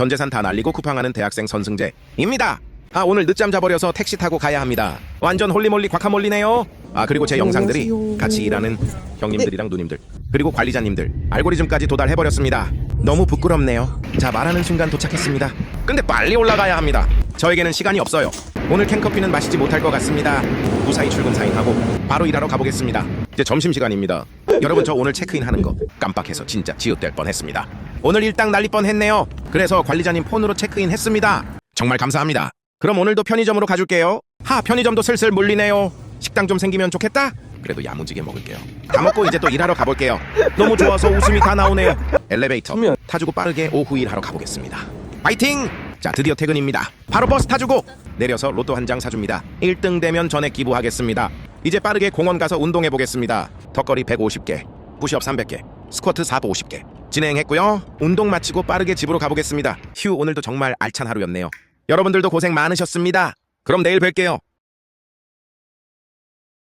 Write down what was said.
전 재산 다 날리고 쿠팡하는 대학생 선승재입니다. 아 오늘 늦잠 자버려서 택시 타고 가야 합니다. 완전 홀리몰리 곽하몰리네요. 아 그리고 제 영상들이. 같이 일하는 형님들이랑 누님들 그리고 관리자님들 알고리즘까지 도달해버렸습니다. 너무 부끄럽네요. 자 말하는 순간 도착했습니다. 근데 빨리 올라가야 합니다. 저에게는 시간이 없어요. 오늘 캔커피는 마시지 못할 것 같습니다. 무사히 출근 사인하고 바로 일하러 가보겠습니다. 이제 점심 시간입니다. 여러분 저 오늘 체크인 하는 거 깜빡해서 진짜 지읒될 뻔했습니다. 오늘 일당 날릴 뻔했네요. 그래서 관리자님 폰으로 체크인 했습니다. 정말 감사합니다. 그럼 오늘도 편의점으로 가줄게요. 하 편의점도 슬슬 물리네요. 식당 좀 생기면 좋겠다. 그래도 야무지게 먹을게요. 다 먹고 이제 또 일하러 가볼게요. 너무 좋아서 웃음이 다 나오네요. 엘리베이터 타주고 빠르게 오후 일하러 가보겠습니다. 파이팅! 자 드디어 퇴근입니다. 바로 버스 타주고 내려서 로또 한 장 사줍니다. 1등 되면 전액 기부하겠습니다. 이제 빠르게 공원 가서 운동해 보겠습니다. 턱걸이 150개, 푸시업 300개, 스쿼트 450개 진행했고요. 운동 마치고 빠르게 집으로 가보겠습니다. 휴 오늘도 정말 알찬 하루였네요. 여러분들도 고생 많으셨습니다. 그럼 내일 뵐게요.